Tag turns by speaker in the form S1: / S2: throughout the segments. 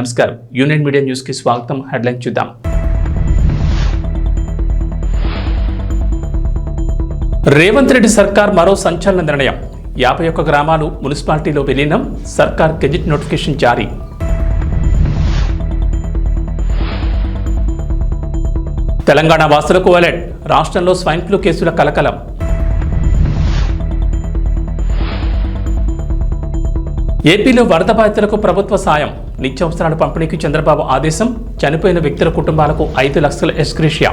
S1: నమస్కారం. Union media న్యూస్కి స్వాగతం. హెడ్లైన్ చూద్దాం. రేవంత్ రెడ్డి సర్కార్ మరో సంచలన నిర్ణయం. యాభై ఒక్క గ్రామాలు మున్సిపాలిటీలో విలీనం. సర్కార్ గెజిట్ నోటిఫికేషన్ జారీ. తెలంగాణ వాసులకు అలర్ట్. రాష్ట్రంలో స్వైన్ ఫ్లూ కేసుల కలకలం. ఏపీలో వరద బాధితులకు ప్రభుత్వ సాయం. నిత్యావసరాల పంపిణీకి చంద్రబాబు ఆదేశం. చనిపోయిన వ్యక్తుల కుటుంబాలకు ఐదు లక్షల ఎస్క్రిషియా.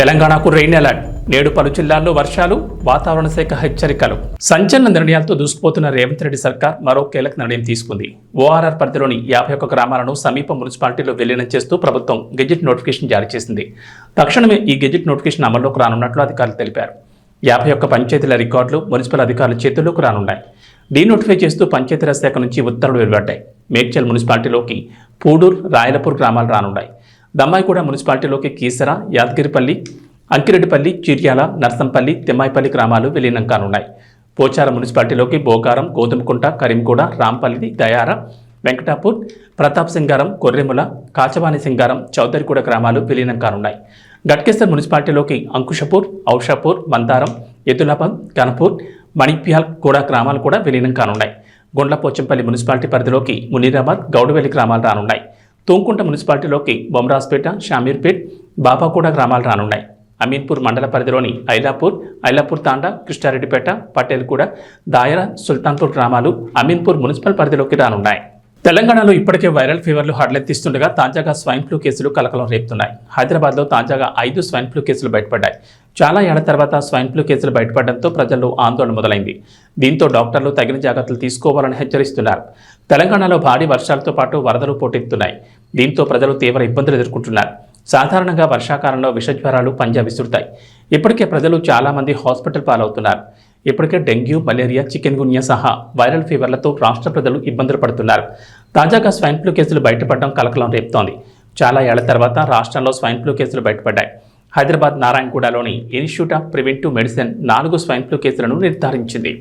S1: తెలంగాణకు రెయిన్ అలర్ట్. నేడు పలు జిల్లాల్లో వర్షాలు వాతావరణ శాఖ హెచ్చరికలు. సంచలన నిర్ణయాలతో దూసుకుపోతున్న రేవంత్ రెడ్డి సర్కార్ మరో కీలక నిర్ణయం తీసుకుంది. ఓఆర్ఆర్ పరిధిలోని యాభై ఒక్క గ్రామాలను సమీప మున్సిపాలిటీలో విలీనం చేస్తూ ప్రభుత్వం గెజిట్ నోటిఫికేషన్ జారీ చేసింది. తక్షణమే ఈ గెజిట్ నోటిఫికేషన్ అమల్లోకి రానున్నట్లు అధికారులు తెలిపారు. యాభై ఒక్క పంచాయతీల రికార్డులు మున్సిపల్ అధికారుల చేతుల్లోకి రానున్నాయి. డీనోటిఫై చేస్తూ పంచాయతీరాజ్ శాఖ నుంచి ఉత్తర్వులు వెలువడ్డాయి. మేడ్చల్ మున్సిపాలిటీలోకి పూడూర్ రాయలపూర్ గ్రామాలు రానున్నాయి. దమ్మాయిగూడ మున్సిపాలిటీలోకి కీసర యాదగిరిపల్లి అంకిరెడ్డిపల్లి చిర్యాల నర్సంపల్లి తిమ్మాయిపల్లి గ్రామాలు విలీనం కానున్నాయి. పోచారం మున్సిపాలిటీలోకి బోకారం గోధుమకుంట కరీంగూడ రాంపల్లి దయార వెంకటాపూర్ ప్రతాప్ సింగారం కొర్రెముల కాచవాణి సింగారం చౌదరిగూడ గ్రామాలు విలీనం కానున్నాయి. గట్కేసర్ మున్సిపాలిటీలోకి అంకుషపూర్ ఔషాపూర్ మందారం ఎదులాబాద్ కనపూర్ మణిప్యాల్ కూడా గ్రామాలు కూడా విలీనం కానున్నాయి. గుండ్లపోచంపల్లి మున్సిపాలిటీ పరిధిలోకి మునీరాబాద్ గౌడవెల్లి గ్రామాలు రానున్నాయి. తూంకుంట మున్సిపాలిటీలోకి బొమ్రాజ్పేట షామీర్పేట్ బాబాకూడ గ్రామాలు రానున్నాయి. అమీన్పూర్ మండల పరిధిలోని ఐలాపూర్ ఐలాపూర్ తాండా కృష్ణారెడ్డిపేట పటేల్గూడ దాయరా సుల్తాన్పూర్ గ్రామాలు అమీన్పూర్ మున్సిపల్ పరిధిలోకి రానున్నాయి. తెలంగాణలో ఇప్పటికే వైరల్ ఫీవర్లు హడలెత్తిస్తుండగా తాజాగా స్వైన్ ఫ్లూ కేసులు కలకలం రేపుతున్నాయి. హైదరాబాద్లో తాజాగా ఐదు స్వైన్ ఫ్లూ కేసులు బయటపడ్డాయి. చాలా ఏళ్ళ తర్వాత స్వైన్ ఫ్లూ కేసులు బయటపడడంతో ప్రజల్లో ఆందోళన మొదలైంది. దీంతో డాక్టర్లు తగిన జాగ్రత్తలు తీసుకోవాలని హెచ్చరిస్తున్నారు. తెలంగాణలో భారీ వర్షాలతో పాటు వరదలు పోటెత్తున్నాయి. దీంతో ప్రజలు తీవ్ర ఇబ్బందులు ఎదుర్కొంటున్నారు. సాధారణంగా వర్షాకాలంలో విషజ్వరాలు పంజా విసురుతాయి. ఇప్పటికే ప్రజలు చాలామంది హాస్పిటల్ పాలవుతున్నారు. ఇప్పటికే డెంగ్యూ మలేరియా చికెన్ గున్యా సహా వైరల్ ఫీవర్లతో రాష్ట్ర ప్రజలు ఇబ్బందులు పడుతున్నారు. తాజాగా స్వైన్ ఫ్లూ కేసులు బయటపడడం కలకలం రేపుతోంది. చాలా ఏళ్ళ తర్వాత రాష్ట్రంలో స్వైన్ ఫ్లూ కేసులు బయటపడ్డాయి. హైదరాబాద్ నారాయణగూడలోని ఇన్స్టిట్యూట్ ఆఫ్ ప్రివెంటివ్ మెడిసిన్ నాలుగు స్వైన్ ఫ్లూ కేసులను నిర్ధారించింది.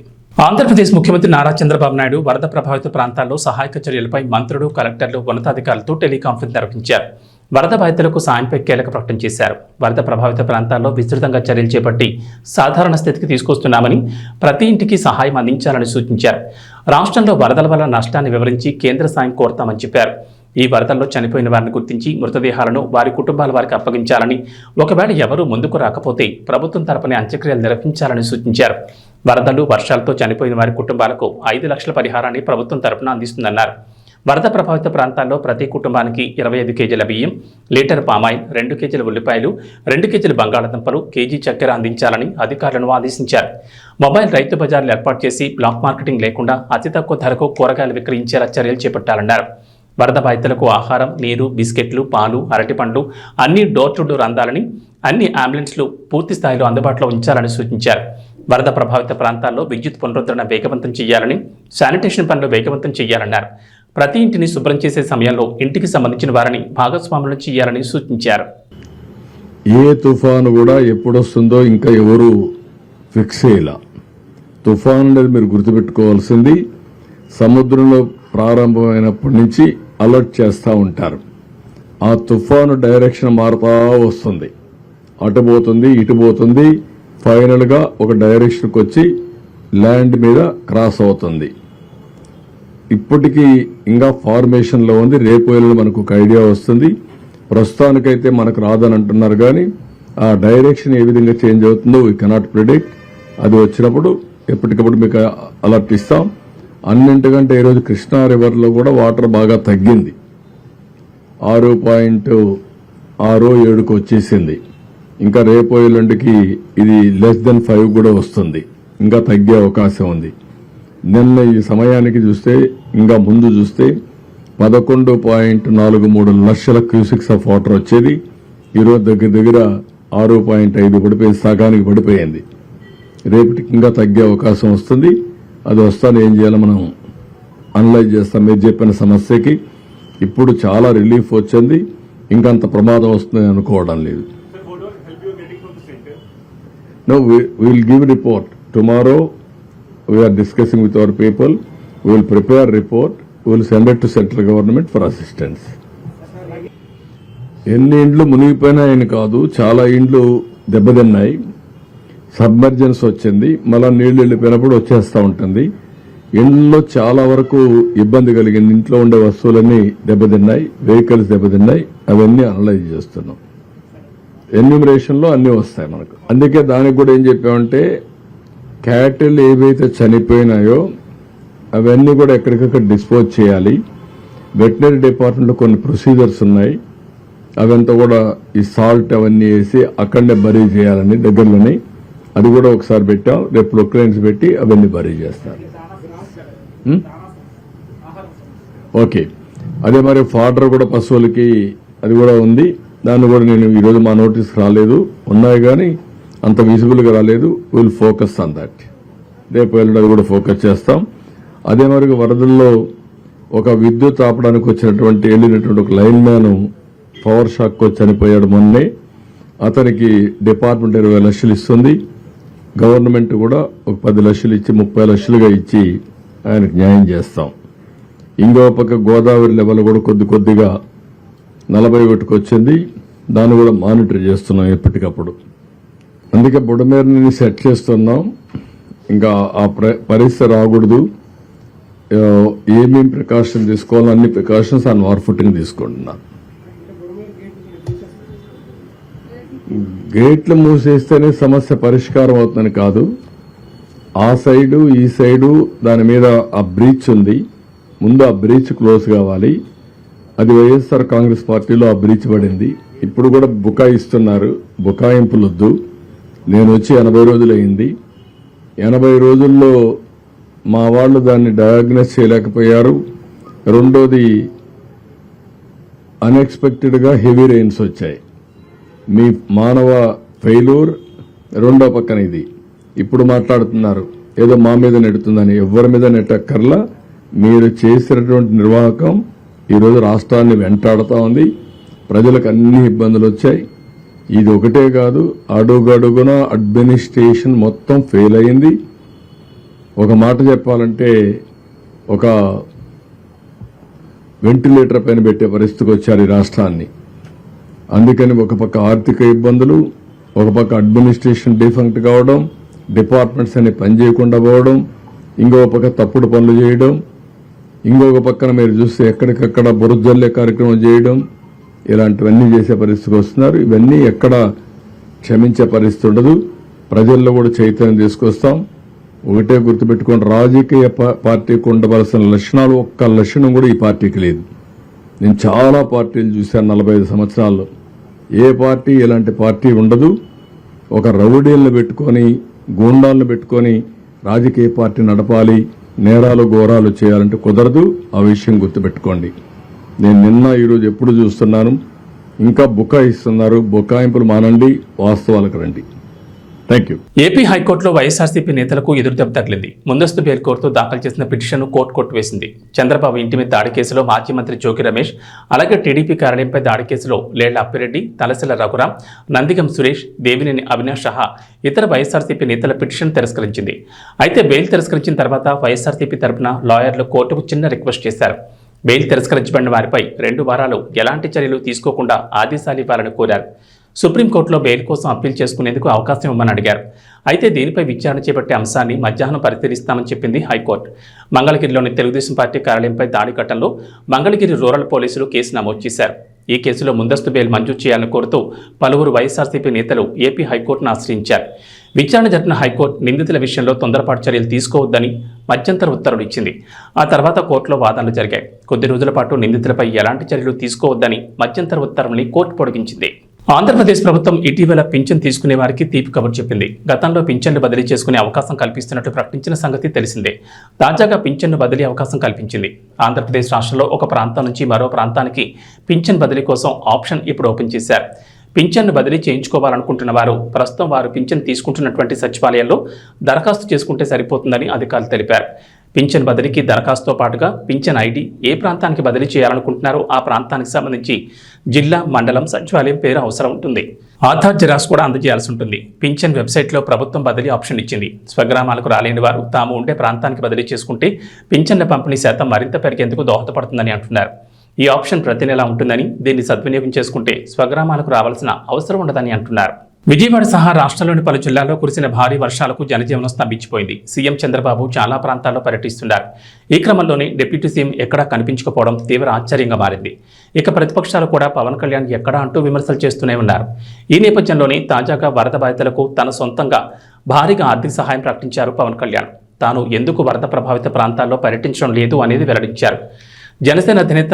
S1: ఆంధ్రప్రదేశ్ ముఖ్యమంత్రి నారా చంద్రబాబు నాయుడు వరద ప్రభావిత ప్రాంతాల్లో సహాయక చర్యలపై మంత్రులు కలెక్టర్లు ఉన్నతాధికారులతో టెలికాన్ఫరెన్స్ నిర్వహించారు. వరద బాధితులకు సాయంపై కీలక ప్రకటన చేశారు. వరద ప్రభావిత ప్రాంతాల్లో విస్తృతంగా చర్యలు చేపట్టి సాధారణ స్థితికి తీసుకొస్తున్నామని ప్రతి ఇంటికి సహాయం అందించాలని సూచించారు. రాష్ట్రంలో వరదల వల్ల నష్టాన్ని వివరించి కేంద్ర సాయం కోరతామని చెప్పారు. ఈ వరదల్లో చనిపోయిన వారిని గుర్తించి మృతదేహాలను వారి కుటుంబాల వారికి అప్పగించాలని ఒకవేళ ఎవరూ ముందుకు రాకపోతే ప్రభుత్వం తరపున అంత్యక్రియలు నిర్వహించాలని సూచించారు. వరదలు వర్షాలతో చనిపోయిన వారి కుటుంబాలకు ఐదు లక్షల పరిహారాన్ని ప్రభుత్వం తరపున అందిస్తుందన్నారు. వరద ప్రభావిత ప్రాంతాల్లో ప్రతి కుటుంబానికి ఇరవై ఐదు కేజీల బియ్యం లీటర్ పామాయిల్ రెండు కేజీల ఉల్లిపాయలు రెండు కేజీల బంగాళాదుంపలు కేజీ చక్కెర అందించాలని అధికారులను ఆదేశించారు. మొబైల్ రైతు బజార్లు ఏర్పాటు చేసి బ్లాక్ మార్కెటింగ్ లేకుండా అతి తక్కువ ధరకు కూరగాయలు విక్రయించేలా చర్యలు చేపట్టాలన్నారు. వరద బాధితులకు ఆహారం నీరు బిస్కెట్లు పాలు అరటిపండ్లు అన్ని డోర్ టు డోర్ అందాలని అన్ని అంబులెన్స్లు పూర్తి స్థాయిలో అందుబాటులో ఉంచాలని సూచించారు. వరద ప్రభావిత ప్రాంతాల్లో విద్యుత్ పునరుద్ధరణ వేగవంతం చేయాలని శానిటేషన్ పనులు వేగవంతం చేయాలన్నారు. ప్రతి ఇంటిని శుభ్రం చేసే సమయంలో ఇంటికి సంబంధించిన వారిని భాగస్వాములు చేయాలని సూచించారు.
S2: ఏ తుఫాను కూడా ఎప్పుడు వస్తుందో ఇంకా ఎవరు ఫిక్స్ చేయాల. తుఫాను అనేది మీరు గుర్తుపెట్టుకోవాల్సింది సముద్రంలో ప్రారంభమైనప్పటి నుంచి అలర్ట్ చేస్తూ ఉంటారు. ఆ తుఫాను డైరెక్షన్ మారుతా వస్తుంది. అటు పోతుంది ఇటు పోతుంది ఫైనల్గా ఒక డైరెక్షన్కి వచ్చి ల్యాండ్ మీద క్రాస్ అవుతుంది. ఇప్పటికీ ఇంకా ఫార్మేషన్లో ఉంది. రేపు ఎల్లుండి మనకు ఒక ఐడియా వస్తుంది. ప్రస్తుతానికైతే మనకు రాదని అంటున్నారు కానీ ఆ డైరెక్షన్ ఏ విధంగా చేంజ్ అవుతుందో వీ కెనాట్ ప్రిడిక్ట్ అది వచ్చినప్పుడు ఎప్పటికప్పుడు మీకు అలర్ట్ ఇస్తాం. అన్నింటికంటే ఈరోజు కృష్ణా రివర్లో కూడా వాటర్ బాగా తగ్గింది. ఆరు పాయింట్ ఆరు ఏడుకు వచ్చేసింది. ఇంకా రేపు ఎల్లుండికి ఇది లెస్ దెన్ ఫైవ్ కూడా వస్తుంది. ఇంకా తగ్గే అవకాశం ఉంది. నిన్న ఈ సమయానికి చూస్తే ఇంకా ముందు చూస్తే పదకొండు పాయింట్ నాలుగు మూడు లక్షల క్యూసిక్స్ ఆఫ్ వాటర్ వచ్చేది. ఈరోజు దగ్గర దగ్గర ఆరు పాయింట్ ఐదు పడిపోయి సగానికి పడిపోయింది. రేపటికి ఇంకా తగ్గే అవకాశం వస్తుంది. అది వస్తాను ఏం చేయాలో మనం అనలైజ్ చేస్తాం. మీరు చెప్పిన సమస్యకి ఇప్పుడు చాలా రిలీఫ్ వచ్చింది. ఇంకంత ప్రమాదం వస్తుంది అనుకోవడం లేదు.
S3: Sir, what will help you getting
S2: we will report. We're discussing with our people will prepare report will send it to central government for assistance ఎన్ని ఇండ్లు మునిగిపోయినాయని కాదు. చాలా ఇండ్లు దెబ్బతిన్నాయి. సబ్మర్జెన్స్ వచ్చింది. మళ్ళా నీళ్ళు వెళ్ళిపోయినప్పుడు వచ్చేస్తూ ఉంటుంది. ఇండ్లలో చాలా వరకు ఇబ్బంది కలిగింది. ఇంట్లో ఉండే వస్తువులన్నీ దెబ్బతిన్నాయి. వెహికల్స్ దెబ్బతిన్నాయి. అవన్నీ అనలైజ్ చేస్తున్నాం. ఎన్యూమరేషన్లో అన్నీ వస్తాయి మనకు. అందుకే దానికి కూడా ఏం చెప్పామంటే క్యాటిల్ ఏవైతే చనిపోయినాయో అవన్నీ కూడా ఎక్కడికక్కడ డిస్పోజ్ చేయాలి. వెటనరీ డిపార్ట్మెంట్లో కొన్ని ప్రొసీజర్స్ ఉన్నాయి. అవంతా కూడా ఈ సాల్ట్ అవన్నీ వేసి అక్కడనే బరీ చేయాలని దగ్గరలోనే అది కూడా ఒకసారి పెట్టాం రేపు ప్రొక్లైన్స్ పెట్టి అవన్నీ బరీ చేస్తారు ఓకే. అదే మరి ఫాడర్ కూడా పశువులకి అది కూడా ఉంది. దాన్ని కూడా నేను ఈరోజు మా నోటీస్ రాలేదు. ఉన్నాయి కానీ అంత విజిబుల్గా రాలేదు. విల్ ఫోకస్ ఆన్ దాట్ రేపు ఎల్లుండి కూడా ఫోకస్ చేస్తాం. అదే మరి వరదల్లో ఒక విద్యుత్ ఆపడానికి వచ్చినటువంటి వెళ్ళినటువంటి ఒక లైన్ మ్యాన్ పవర్ షాక్కి చనిపోయాడు మొన్నే. అతనికి డిపార్ట్మెంట్ ఇరవై లక్షలు ఇస్తుంది. గవర్నమెంట్ కూడా ఒక పది లక్షలు ఇచ్చి ముప్పై లక్షలుగా ఇచ్చి ఆయనకు న్యాయం చేస్తాం. ఇంకో పక్క గోదావరి లెవెల్ కూడా కొద్ది కొద్దిగా నలభై ఒకటికి వచ్చింది. దాన్ని కూడా మానిటర్ చేస్తున్నాం ఎప్పటికప్పుడు. అందుకే బుడమేరుని సెట్ చేస్తున్నాం. ఇంకా ఆ ప్ర- పరిస్థితి రాకూడదు. ఏమేమి ప్రికాషన్ తీసుకోవాలో అన్ని ప్రికాషన్స్ ఆన్ వార్ ఫుటింగ్ తీసుకుంటున్నాను గేట్లు మూసేస్తేనే సమస్య పరిష్కారం అవుతుందని కాదు. ఆ సైడు ఈ సైడు దాని మీద ఆ బ్రీచ్ ఉంది. ముందు ఆ బ్రీచ్ క్లోజ్ కావాలి. అది వైఎస్ఆర్ కాంగ్రెస్ పార్టీలో ఆ బ్రీచ్ పడింది. ఇప్పుడు కూడా బుకాయిస్తున్నారు. బుకాయింపులొద్దు. నేను వచ్చి ఎనభై రోజులైంది ఎనభై రోజుల్లో మా వాళ్ళు దాన్ని డయాగ్నోస్ చేయలేకపోయారు. రెండోది అన్ఎక్స్పెక్టెడ్గా హెవీ రెయిన్స్ వచ్చాయి. మీ మానవ ఫెయిలూర్ రెండో పక్కన ఇది. ఇప్పుడు మాట్లాడుతున్నారు. ఏదో మా మీద నెడుతుందని. ఎవరి మీద నెట్టక్కర్లా. మీరు చేసినటువంటి నిర్వాహకం ఈరోజు రాష్ట్రాన్ని వెంటాడుతూ ఉంది. ప్రజలకు అన్ని ఇబ్బందులు వచ్చాయి ఇది ఒకటే కాదు అడుగడుగున అడ్మినిస్ట్రేషన్ మొత్తం ఫెయిల్ అయింది ఒక మాట చెప్పాలంటే ఒక వెంటిలేటర్ పైన పెట్టే పరిస్థితికి వచ్చారు ఈ రాష్ట్రాన్ని. అందుకని ఒక పక్క ఆర్థిక ఇబ్బందులు ఒక పక్క అడ్మినిస్ట్రేషన్ డిఫంక్ట్ కావడం డిపార్ట్మెంట్స్ అన్ని పని చేయకుండా పోవడం ఇంకొక పక్క తప్పుడు పనులు చేయడం ఇంకొక పక్కన మీరు చూస్తే ఎక్కడికక్కడ బురజల్లే కార్యక్రమం చేయడం ఇలాంటివన్నీ చేసే పరిస్థితికి వస్తున్నారు. ఇవన్నీ ఎక్కడ క్షమించే పరిస్థితి ఉండదు. ప్రజల్లో కూడా చైతన్యం తీసుకొస్తాం. ఒకటే గుర్తుపెట్టుకోండి రాజకీయ పార్టీకి ఉండవలసిన లక్షణాలు ఒక్క లక్షణం కూడా ఈ పార్టీకి లేదు. నేను చాలా పార్టీలు చూశాను నలభై ఐదు సంవత్సరాల్లో. ఏ పార్టీ ఇలాంటి పార్టీ ఉండదు. ఒక రౌడీలను పెట్టుకొని గూండాలను పెట్టుకొని రాజకీయ పార్టీ నడపాలి నేరాలు ఘోరాలు చేయాలంటే కుదరదు. ఆ విషయం గుర్తుపెట్టుకోండి. నేను నిన్న ఈరోజు ఎప్పుడు చూస్తున్నాను? ఇంకా బుకాయిస్తున్నారు. బుకాయింపులు మానండి. వాస్తవాలకు రండి. థ్యాంక్ యూ
S1: ఏపీ హైకోర్టులో వైఎస్ఆర్సీపీ నేతలకు ఎదురుదెబ్బ తగిలింది. ముందస్తు బెయిల్ కోరుతూ దాఖలు చేసిన పిటిషన్ను కోర్టు కొట్టివేసింది. చంద్రబాబు ఇంటి మీద దాడి కేసులో మాజీ మంత్రి జోకి రమేష్ అలాగే టీడీపీ కార్యాలయంపై దాడి కేసులో లేళ్ళ అప్పిరెడ్డి తలసిల రఘురాం నందిగం సురేష్ దేవినేని అవినాష్ సహా ఇతర వైఎస్ఆర్సీపీ నేతల పిటిషన్ తిరస్కరించింది. అయితే బెయిల్ తిరస్కరించిన తర్వాత వైఎస్ఆర్సీపీ తరపున లాయర్లు కోర్టుకు చిన్న రిక్వెస్ట్ చేశారు. బెయిల్ తిరస్కరించబడిన వారిపై రెండు వారాలు ఎలాంటి చర్యలు తీసుకోకుండా ఆదేశాలు ఇవ్వాలని కోరారు. సుప్రీంకోర్టులో బెయిల్ కోసం అప్పీల్ చేసుకునేందుకు అవకాశం ఇవ్వమని అడిగారు. అయితే దీనిపై విచారణ చేపట్టే అంశాన్ని మధ్యాహ్నం పరిశీలిస్తామని చెప్పింది హైకోర్టు. మంగళగిరిలోని తెలుగుదేశం పార్టీ కార్యాలయంపై దాడి ఘటనలో మంగళగిరి రూరల్ పోలీసులు కేసు నమోదు చేశారు. ఈ కేసులో ముందస్తు బెయిల్ మంజూరు చేయాలని కోరుతూ పలువురు వైఎస్ఆర్సీపీ నేతలు ఏపీ హైకోర్టును ఆశ్రయించారు. విచారణ జరిపిన హైకోర్టు నిందితుల విషయంలో తొందరపాటు చర్యలు తీసుకోవద్దని మధ్యంతర ఉత్తర్వులు ఇచ్చింది. ఆ తర్వాత కోర్టులో వాదనలు జరిగాయి. కొద్ది రోజుల పాటు నిందితులపై ఎలాంటి చర్యలు తీసుకోవద్దని మధ్యంతర ఉత్తర్వుల్ని కోర్టు పొడిగించింది. ఆంధ్రప్రదేశ్ ప్రభుత్వం ఇటీవల పింఛన్ తీసుకునే వారికి తీపి కబురు చెప్పింది. గతంలో పింఛన్లు బదిలీ చేసుకునే అవకాశం కల్పిస్తున్నట్లు ప్రకటించిన సంగతి తెలిసిందే. తాజాగా పింఛన్ను బదిలీ అవకాశం కల్పించింది. ఆంధ్రప్రదేశ్ రాష్ట్రంలో ఒక ప్రాంతం నుంచి మరో ప్రాంతానికి పింఛన్ బదిలీ కోసం ఆప్షన్ ఇప్పుడు ఓపెన్ చేశారు. పింఛన్ను బదిలీ చేయించుకోవాలనుకుంటున్న వారు ప్రస్తుతం వారు పింఛన్ తీసుకుంటున్నటువంటి సచివాలయంలో దరఖాస్తు చేసుకుంటే సరిపోతుందని అధికారులు తెలిపారు. పింఛన్ బదిలీకి దరఖాస్తుతో పాటుగా పింఛన్ ఐడి ఏ ప్రాంతానికి బదిలీ చేయాలనుకుంటున్నారో ఆ ప్రాంతానికి సంబంధించి జిల్లా మండలం సచివాలయం పేరు అవసరం ఉంటుంది. ఆధార్ జిరాక్స్ కూడా అందజేయాల్సి ఉంటుంది. పింఛన్ వెబ్సైట్లో ప్రభుత్వం బదిలీ ఆప్షన్ ఇచ్చింది. స్వగ్రామాలకు రాలేని వారు తాము ఉండే ప్రాంతానికి బదిలీ చేసుకుంటే పింఛన్ల పంపిణీ శాతం మరింత పెరిగేందుకు దోహదపడుతుందని అంటున్నారు. ఈ ఆప్షన్ ప్రతి నెలా ఉంటుందని దీన్ని సద్వినియోగం చేసుకుంటే స్వగ్రామాలకు రావాల్సిన అవసరం ఉండదని అంటున్నారు. విజయవాడ సహా రాష్ట్రంలోని పలు జిల్లాల్లో కురిసిన భారీ వర్షాలకు జనజీవనం స్తంభించిపోయింది. సీఎం చంద్రబాబు చాలా ప్రాంతాల్లో పర్యటిస్తున్నారు. ఈ క్రమంలోనే డిప్యూటీ సీఎం ఎక్కడా కనిపించకపోవడం తీవ్ర ఆశ్చర్యంగా మారింది. ఇక ప్రతిపక్షాలు కూడా పవన్ కళ్యాణ్ ఎక్కడా అంటూ విమర్శలు చేస్తూనే ఉన్నారు. ఈ నేపథ్యంలోనే తాజాగా వరద బాధితులకు తన సొంతంగా భారీగా ఆర్థిక సహాయం ప్రకటించారు పవన్ కళ్యాణ్. తాను ఎందుకు వరద ప్రభావిత ప్రాంతాల్లో పర్యటించడం లేదు అనేది వెల్లడించారు. జనసేన అధినేత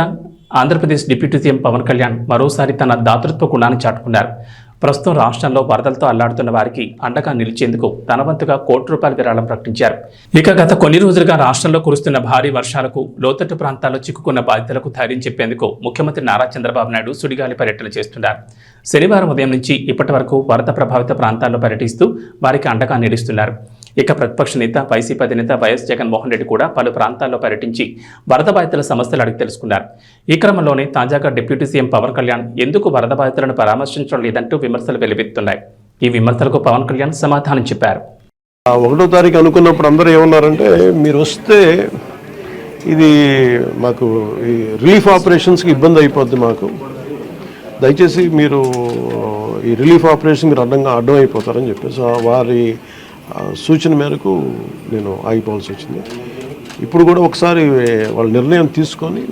S1: ఆంధ్రప్రదేశ్ డిప్యూటీ సీఎం పవన్ కళ్యాణ్ మరోసారి తన దాతృత్వ గుణాన్ని చాటుకున్నారు. ప్రస్తుతం రాష్ట్రంలో వరదలతో అల్లాడుతున్న వారికి అండగా నిలిచేందుకు ధనవంతుగా కోటి రూపాయల విరాళం ప్రకటించారు. ఇక గత కొన్ని రోజులుగా రాష్ట్రంలో కురుస్తున్న భారీ వర్షాలకు లోతట్టు ప్రాంతాల్లో చిక్కుకున్న బాధితులకు ధైర్యం చెప్పేందుకు ముఖ్యమంత్రి నారా చంద్రబాబు నాయుడు సుడిగాలి పర్యటన చేస్తున్నారు. శనివారం ఉదయం నుంచి ఇప్పటి వరకు వరద ప్రభావిత ప్రాంతాల్లో పర్యటిస్తూ వారికి అండగా నిలుస్తున్నారు. ఇక ప్రతిపక్ష నేత వైసీపీ అధినేత వైఎస్ జగన్మోహన్ రెడ్డి కూడా పలు ప్రాంతాల్లో పర్యటించి వరద బాధితుల సమస్యలు అడిగి తెలుసుకున్నారు. ఈ క్రమంలోనే తాజాగా డిప్యూటీ సీఎం పవన్ కళ్యాణ్ ఎందుకు వరద బాధితులను పరామర్శించడం లేదంటూ విమర్శలు వెలువెత్తున్నాయి. ఈ విమర్శలకు పవన్ కళ్యాణ్ సమాధానం చెప్పారు.
S3: ఒకటో తారీఖు అనుకున్నప్పుడు అందరూ ఏమన్నారంటే మీరు వస్తే ఇది మాకు ఈ రిలీఫ్ ఆపరేషన్స్కి ఇబ్బంది అయిపోద్ది మాకు. దయచేసి మీరు ఈ రిలీఫ్ ఆపరేషన్ మీరు అడ్డంగా అడ్డం అయిపోతారని చెప్పేసి వారి సూచన మేరకు నేను ఆగిపోవాల్సి వచ్చింది. ఇప్పుడు కూడా ఒకసారి వాళ్ళ నిర్ణయం తీసుకొని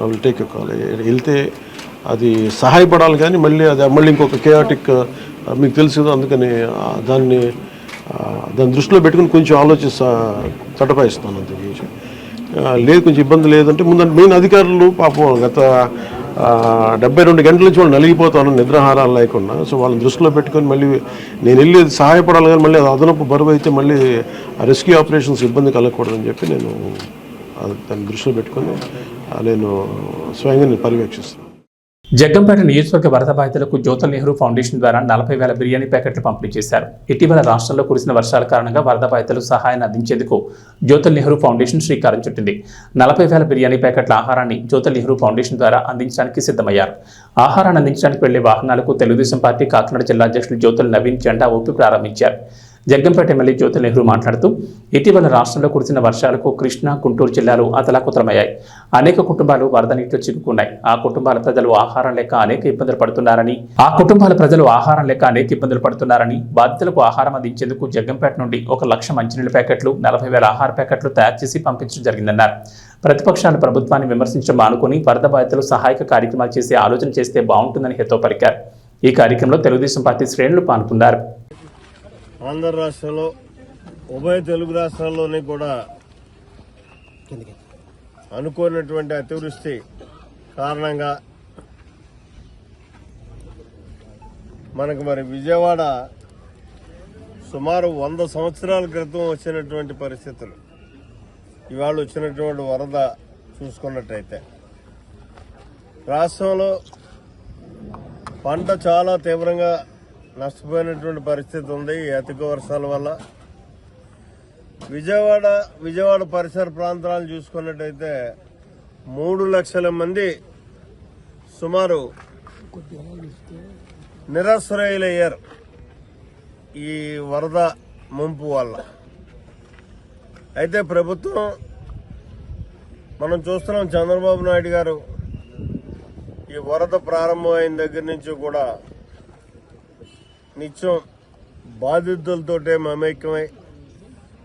S3: వాళ్ళు టేక్ కాల్ వెళ్తే అది సహాయపడాలి కానీ మళ్ళీ అది మళ్ళీ ఇంకొక కేయాటిక్ మీకు తెలుసు కదా అందుకని దాన్ని దాని దృష్టిలో పెట్టుకుని కొంచెం ఆలోచిస్తా తటపాయిస్తాను అంత. లేదు కొంచెం ఇబ్బంది లేదంటే ముందు మెయిన్ అధికారులు పాపం గత డెబ్బై రెండు గంటల నుంచి వాళ్ళు నలిగిపోతాను నిద్రాహారాలు లేకుండా. సో వాళ్ళని దృష్టిలో పెట్టుకొని మళ్ళీ నేను వెళ్ళి సహాయపడాలి కానీ మళ్ళీ అది అదనపు బరువు అయితే మళ్ళీ ఆ రెస్క్యూ ఆపరేషన్స్ ఇబ్బంది కలగకూడదని చెప్పి నేను దాన్ని దృష్టిలో పెట్టుకొని నేను స్వయంగా నేను పర్యవేక్షిస్తాను
S1: జగ్గంపేట నియోజకవర్గ వరద బాధితులకు జ్యోతుల్ నెహ్రూ ఫౌండేషన్ ద్వారా నలభై వేల బిర్యానీ ప్యాకెట్లు పంపిణీ చేశారు. ఇటీవల రాష్ట్రంలో కురిసిన వర్షాల కారణంగా వరద బాధితులకు సహాయాన్ని అందించేందుకు జ్యోతల్ నెహ్రూ ఫౌండేషన్ శ్రీకారం చుట్టింది. నలభై వేల బిర్యానీ ప్యాకెట్ల ఆహారాన్ని జ్యోతల్ నెహ్రూ ఫౌండేషన్ ద్వారా అందించడానికి సిద్ధమయ్యారు. ఆహారాన్ని అందించడానికి వెళ్ళే వాహనాలకు తెలుగుదేశం పార్టీ కాకినాడ జిల్లా అధ్యక్షులు జ్యోతుల్ నవీన్ జెండా ఊపి ప్రారంభించారు. జగ్గంపేట ఎమ్మెల్యే జ్యోతి నెహ్రూ మాట్లాడుతూ ఇటీవల రాష్ట్రంలో కురిసిన వర్షాలకు కృష్ణా గుంటూరు జిల్లాలు అతలాకుతలమయ్యాయి. అనేక కుటుంబాలు వరద నీటిలో చిక్కుకున్నాయి. ఆ కుటుంబాల ప్రజలు ఆహారం లేక అనేక ఇబ్బందులు పడుతున్నారని ఆ కుటుంబాల ప్రజలు ఆహారం లేక అనేక ఇబ్బందులు పడుతున్నారని బాధితులకు ఆహారం అందించేందుకు జగ్గంపేట నుండి ఒక లక్ష మంచినీళ్ళ ప్యాకెట్లు నలభై వేల ఆహార ప్యాకెట్లు తయారు చేసి పంపించడం జరిగిందన్నారు. ప్రతిపక్షాలు ప్రభుత్వాన్ని విమర్శించడం మానుకొని వరద బాధితులు సహాయక కార్యక్రమాలు చేసే ఆలోచన చేస్తే బాగుంటుందని హితో పలికారు. ఈ కార్యక్రమంలో తెలుగుదేశం పార్టీ శ్రేణులు పాల్గొన్నారు.
S4: ఆంధ్ర రాష్ట్రంలో ఉభయ తెలుగు రాష్ట్రాల్లోని కూడా అనుకోనటువంటి అతివృష్టి కారణంగా మనకు మరి విజయవాడ సుమారు వంద సంవత్సరాల క్రితం వచ్చినటువంటి పరిస్థితులు. ఇవాళ వచ్చినటువంటి వరద చూసుకున్నట్టయితే. రాష్ట్రంలో పంట చాలా తీవ్రంగా నష్టపోయినటువంటి పరిస్థితి ఉంది ఈ అధిక వర్షాల వల్ల. విజయవాడ విజయవాడ పరిసర ప్రాంతాలను చూసుకున్నట్టయితే మూడు లక్షల మంది సుమారు నిరాశ్రయులయ్యారు ఈ వరద ముంపు వల్ల. అయితే ప్రభుత్వం మనం చూస్తున్నాం చంద్రబాబు నాయుడు గారు ఈ వరద ప్రారంభమైన దగ్గర నుంచి కూడా నిత్యం బాధితులతోటే మమైక్యమై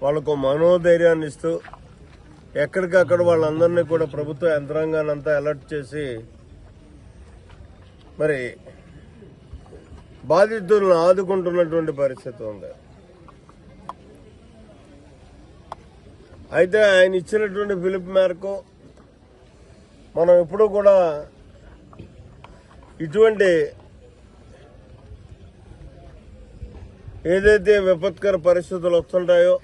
S4: వాళ్ళకు మనోధైర్యాన్ని ఇస్తూ ఎక్కడికక్కడ వాళ్ళందరినీ కూడా ప్రభుత్వ యంత్రాంగాన్ని అంతా అలర్ట్ చేసి మరి బాధితులను ఆదుకుంటున్నటువంటి పరిస్థితి ఉంది. అయితే ఆయన ఇచ్చినటువంటి పిలుపు మేరకు మనం ఎప్పుడూ కూడా ఇటువంటి ఏదైతే విపత్కర పరిస్థితులు వస్తుంటాయో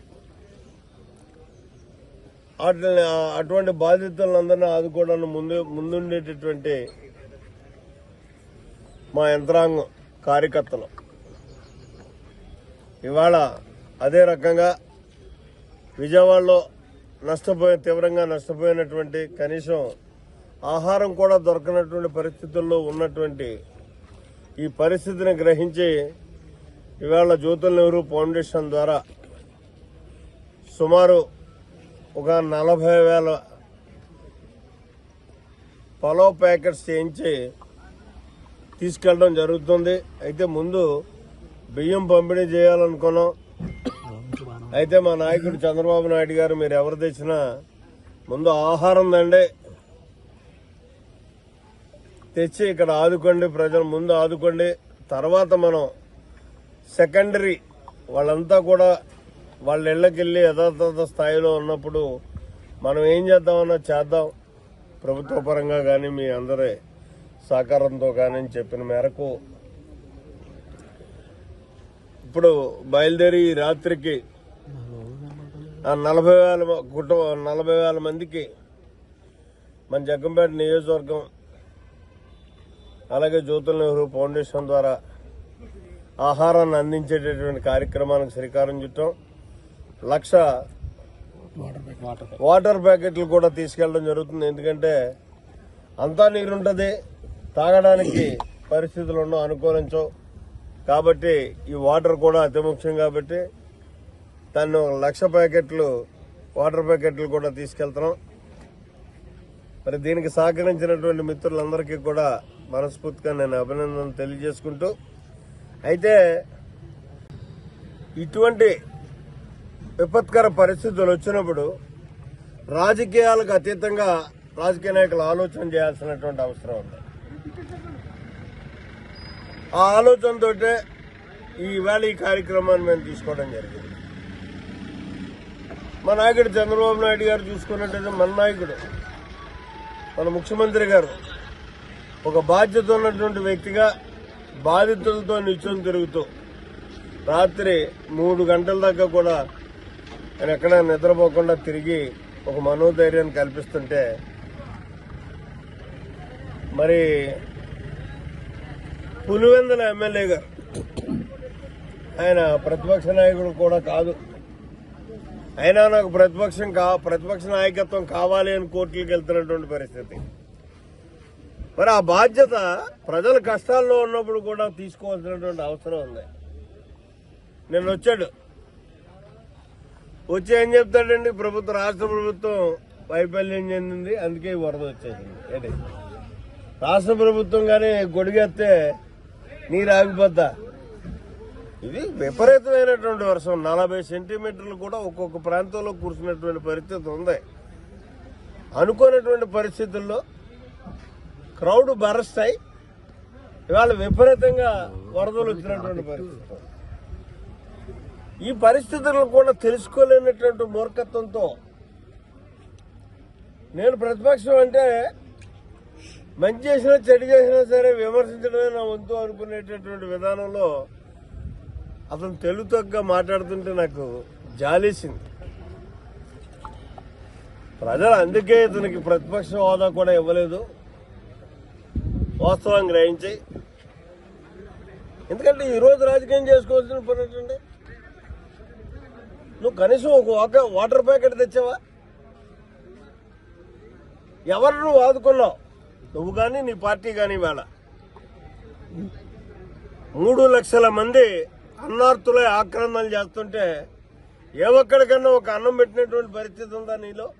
S4: వాటిని అటువంటి బాధితులందరినీ ఆదుకోవడానికి ముందు ముందుండేటటువంటి మా యంత్రాంగం కార్యకర్తలు. ఇవాళ అదే రకంగా విజయవాడలో నష్టపోయి తీవ్రంగా నష్టపోయినటువంటి కనీసం ఆహారం కూడా దొరకనటువంటి పరిస్థితుల్లో ఉన్నటువంటి ఈ పరిస్థితిని గ్రహించి ఇవాళ జ్యోతుల నెహ్రూ ఫౌండేషన్ ద్వారా సుమారు ఒక నలభై వేల పలో ప్యాకెట్స్ చేయించి తీసుకెళ్ళడం జరుగుతుంది. అయితే ముందు బియ్యం పంపిణీ చేయాలనుకున్నాం. అయితే మా నాయకుడు చంద్రబాబు నాయుడు గారు మీరు ఎవరు తెచ్చినా ముందు ఆహారం దండి. తెచ్చి ఇక్కడ ఆదుకోండి ప్రజలు ముందు ఆదుకోండి. తర్వాత మనం సెకండరీ వాళ్ళంతా కూడా వాళ్ళ ఇళ్ళకి వెళ్ళి యథాతథ స్థాయిలో ఉన్నప్పుడు మనం ఏం చేద్దామన్నా చేద్దాం. ప్రభుత్వ పరంగా కానీ మీ అందరి సహకారంతో కానీ అని చెప్పిన మేరకు ఇప్పుడు బయలుదేరి రాత్రికి ఆ నలభై వేల కుటుంబం నలభై వేల మందికి మన జగ్గంపేట నియోజకవర్గం అలాగే జ్యోతుల నెహ్రూ ఫౌండేషన్ ద్వారా ఆహారాన్ని అందించేటటువంటి కార్యక్రమానికి శ్రీకారం చుట్టాం. లక్ష వాటర్ ప్యాకెట్లు కూడా తీసుకెళ్ళడం జరుగుతుంది. ఎందుకంటే అంతా నీరుంటుంది. తాగడానికి పరిస్థితులు ఉండవు అనుకూలించవు. కాబట్టి ఈ వాటర్ కూడా అతి ముఖ్యం కాబట్టి దాన్ని ఒక లక్ష ప్యాకెట్లు వాటర్ ప్యాకెట్లు కూడా తీసుకెళ్తున్నాం. మరి దీనికి సహకరించినటువంటి మిత్రులందరికీ కూడా మనస్ఫూర్తిగా నేను అభినందన తెలియజేసుకుంటూ అయితే ఇటువంటి విపత్కర పరిస్థితులు వచ్చినప్పుడు రాజకీయాలకు అతీతంగా రాజకీయ నాయకులు ఆలోచన చేయాల్సినటువంటి అవసరం ఉంది. ఆ ఆలోచనతో ఈవేళ ఈ కార్యక్రమాన్ని మేము తీసుకోవడం జరిగింది. మా నాయకుడు చంద్రబాబు నాయుడు గారు చూసుకున్నట్టయితే మన నాయకుడు మన ముఖ్యమంత్రి గారు ఒక బాధ్యత ఉన్నటువంటి వ్యక్తిగా బాధితులతో నిత్యం తిరుగుతూ రాత్రి మూడు గంటల దాకా కూడా ఆయన ఎక్కడ నిద్రపోకుండా తిరిగి ఒక మనోధైర్యాన్ని కల్పిస్తుంటే మరి పులివెందుల ఎమ్మెల్యే గారు ఆయన ప్రతిపక్ష నాయకుడు కూడా కాదు. అయినా నాకు ప్రతిపక్షం కా ప్రతిపక్ష నాయకత్వం కావాలి అని కోర్టులకు వెళ్తున్నటువంటి పరిస్థితి. మరి ఆ బాధ్యత ప్రజల కష్టాల్లో ఉన్నప్పుడు కూడా తీసుకోవాల్సినటువంటి అవసరం ఉంది. నిన్న వచ్చాడు. వచ్చి ఏం చెప్తాడండి? ప్రభుత్వ రాష్ట్ర ప్రభుత్వం వైఫల్యం చెందింది. అందుకే వరద వచ్చేసింది. ఏంటి? రాష్ట్ర ప్రభుత్వం కానీ గొడిగెత్తే నీరు ఆగిపోద్దా? ఇది విపరీతమైనటువంటి వర్షం. నలభై సెంటీమీటర్లు కూడా ఒక్కొక్క ప్రాంతంలో కురిసినటువంటి పరిస్థితి ఉంది. అనుకోనటువంటి పరిస్థితుల్లో క్రౌడ్ బరస్తాయి. ఇవాళ విపరీతంగా వరదలు వచ్చినటువంటి పరిస్థితి. ఈ పరిస్థితులను కూడా తెలుసుకోలేనటువంటి మూర్ఖత్వంతో నేను ప్రతిపక్షం అంటే మంచి చేసినా చెడు చేసినా సరే విమర్శించడమే నా వంతు అనుకునేటటువంటి విధానంలో అతను తెలుగుతగ్గా మాట్లాడుతుంటే నాకు జాలేసింది. ప్రజలు అందుకే ఇతనికి ప్రతిపక్ష హోదా కూడా ఇవ్వలేదు. వాస్తవం గ్రహించి. ఎందుకంటే ఈ రోజు రాజకీయం చేసుకోవాల్సిన పని ఏంటంటే నువ్వు కనీసం ఒక వాక- వాటర్ ప్యాకెట్ తెచ్చావా? ఎవరు నువ్వు ఆదుకున్నావు నువ్వు కానీ నీ పార్టీ కానీ వేళ. మూడు లక్షల మంది అన్నార్థులై ఆక్రమణలు చేస్తుంటే ఏ ఒక్కడికన్నా ఒక అన్నం పెట్టినటువంటి పరిస్థితి ఉందా నీలో?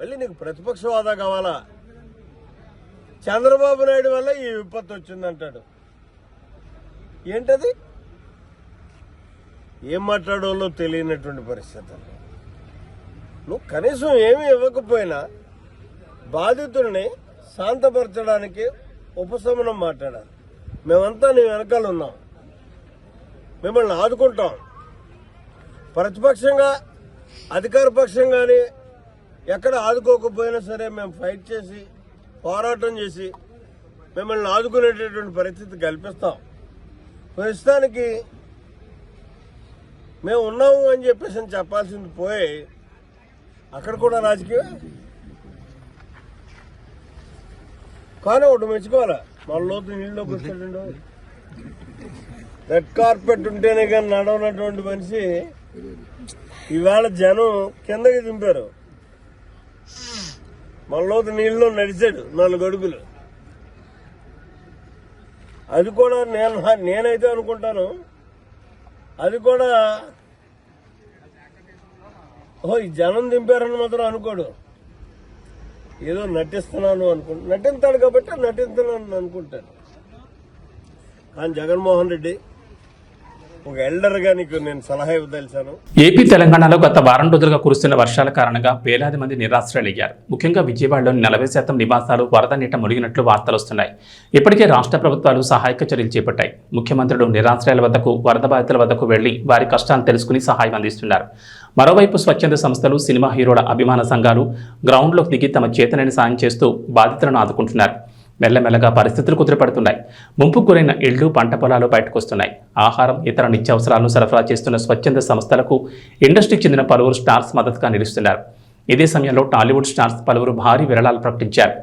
S4: మళ్ళీ నీకు ప్రతిపక్ష హోదా కావాలా? చంద్రబాబు నాయుడు వల్ల ఈ విపత్తు వచ్చిందంటాడు. ఏంటది? ఏం మాట్లాడవాలో తెలియనటువంటి పరిస్థితులు. నువ్వు కనీసం ఏమీ ఇవ్వకపోయినా బాధితుల్ని శాంతపరచడానికి ఉపశమనం మాట్లాడాలి. మేమంతా నీ వెనకాల ఉన్నాం. మిమ్మల్ని ఆదుకుంటాం. ప్రతిపక్షంగా అధికార పక్షం కానీ ఎక్కడ ఆదుకోకపోయినా సరే మేము ఫైట్ చేసి పోరాటం చేసి మిమ్మల్ని ఆదుకునేటటువంటి పరిస్థితి కల్పిస్తాం. ప్రస్తుతానికి మేము ఉన్నాము అని చెప్పేసి అని చెప్పాల్సింది పోయి అక్కడ కూడా రాజకీయం? కానీ ఒకటి మెచ్చుకోవాలి? మన లోతు నీళ్ళలోకి వచ్చాడు రెడ్ కార్పెట్ ఉంటేనే కానీ నడవనటువంటి మనిషి. ఈవేళ జనం కిందకి దింపారు. మన నీళ్ళు నీళ్ళలో నడిచాడు నాలుగు అడుగులు. అది కూడా నేను నేనైతే అనుకుంటాను. అది కూడా ఓ ఈ జనం దింపారని మాత్రం అనుకోడు. ఏదో నటిస్తున్నాను అనుకుంటా నటిస్తాడు కాబట్టి నటిస్తున్నాను అనుకుంటాను. కానీ జగన్మోహన్ రెడ్డి ఒక ఎల్డర్గా నీకు నేను సలహా ఇవ్వదలిచాను.
S1: ఏపీ తెలంగాణలో గత వారం రోజులుగా కురుస్తున్న వర్షాల కారణంగా వేలాది మంది నిరాశ్రయులయ్యారు ముఖ్యంగా విజయవాడలోని నలభై శాతం నివాసాలు వరద నీట మునిగినట్లు వార్తలు వస్తున్నాయి. ఇప్పటికే రాష్ట్ర ప్రభుత్వాలు సహాయక చర్యలు చేపట్టాయి. ముఖ్యమంత్రులు నిరాశ్రయాల వద్దకు వరద బాధితుల వద్దకు వెళ్ళి వారి కష్టాలను తెలుసుకుని సహాయం అందిస్తున్నారు. మరోవైపు స్వచ్ఛంద సంస్థలు సినిమా హీరోల అభిమాన సంఘాలు గ్రౌండ్లోకి దిగి తమ చేతనైన సాయం చేస్తూ బాధితులను ఆదుకుంటున్నారు. మెల్లమెల్లగా పరిస్థితులు కుదిరిపడుతున్నాయి. ముంపు గురైన ఇళ్ళు పంట పొలాలు బయటకొస్తున్నాయి. ఆహారం ఇతర నిత్యావసరాలను సరఫరా చేస్తున్న స్వచ్ఛంద సంస్థలకు ఇండస్ట్రీకి చెందిన పలువురు స్టార్స్ మద్దతుగా నిలుస్తున్నారు. ఇదే సమయంలో టాలీవుడ్ స్టార్స్ పలువురు భారీ విరాళాలు ప్రకటించారు.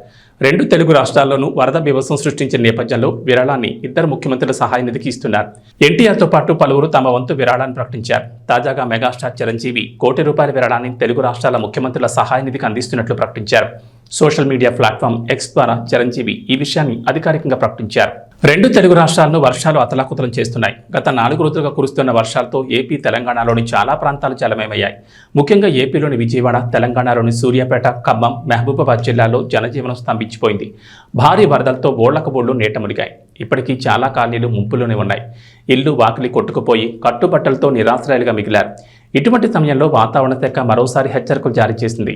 S1: రెండు తెలుగు రాష్ట్రాల్లోనూ వరద బీభత్సం సృష్టించిన నేపథ్యంలో విరాళాన్ని ఇద్దరు ముఖ్యమంత్రుల సహాయ నిధికి ఇస్తున్నారు. ఎన్టీఆర్తో పాటు పలువురు తమ వంతు విరాళాన్ని ప్రకటించారు. తాజాగా మెగాస్టార్ చిరంజీవి కోటి రూపాయల విరాళాన్ని తెలుగు రాష్ట్రాల ముఖ్యమంత్రుల సహాయ నిధికి అందిస్తున్నట్లు ప్రకటించారు. సోషల్ మీడియా ప్లాట్ఫామ్ ఎక్స్ ద్వారా చిరంజీవి ఈ విషయాన్ని అధికారికంగా ప్రకటించారు. రెండు తెలుగు రాష్ట్రాలను వర్షాలు అతలాకుతలం చేస్తున్నాయి. గత నాలుగు రోజులుగా కురుస్తున్న వర్షాలతో ఏపీ తెలంగాణలోని చాలా ప్రాంతాలు జలమయమయ్యాయి. ముఖ్యంగా ఏపీలోని విజయవాడ తెలంగాణలోని సూర్యాపేట ఖమ్మం మహబూబాబాద్ జిల్లాలో జనజీవనం స్తంభించిపోయింది. భారీ వరదలతో బోళ్ళకు బోళ్ళు నీట మునిగాయి. ఇప్పటికీ చాలా కాలనీలు ముంపులోనే ఉన్నాయి. ఇల్లు వాకిలి కొట్టుకుపోయి కట్టుబట్టలతో నిరాశ్రయాలుగా మిగిలారు. ఇటువంటి సమయంలో వాతావరణ శాఖ మరోసారి హెచ్చరికలు జారీ చేసింది.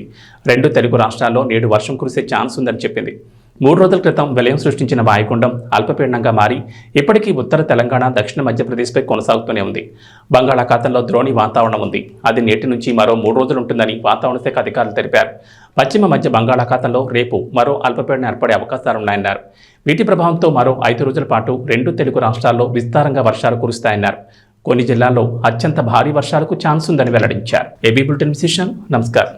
S1: రెండు తెలుగు రాష్ట్రాల్లో నేడు వర్షం కురిసే ఛాన్స్ ఉందని చెప్పింది. మూడు రోజుల క్రితం విలయం సృష్టించిన వాయుగుండం అల్పపీడనంగా మారి ఇప్పటికీ ఉత్తర తెలంగాణ దక్షిణ మధ్యప్రదేశ్పై కొనసాగుతూనే ఉంది. బంగాళాఖాతంలో ద్రోణి వాతావరణం ఉంది. అది నేటి నుంచి మరో మూడు రోజులు ఉంటుందని వాతావరణ శాఖ అధికారులు తెలిపారు. పశ్చిమ మధ్య బంగాళాఖాతంలో రేపు మరో అల్పపీడనం ఏర్పడే అవకాశాలున్నాయన్నారు. వీటి ప్రభావంతో మరో ఐదు రోజుల పాటు రెండు తెలుగు రాష్ట్రాల్లో విస్తారంగా వర్షాలు కురుస్తాయన్నారు. కొన్ని జిల్లాల్లో అత్యంత భారీ వర్షాలకు ఛాన్స్ ఉందని వెల్లడించారు. ఏబీ బులెటిన్ విశేషం నమస్కారం.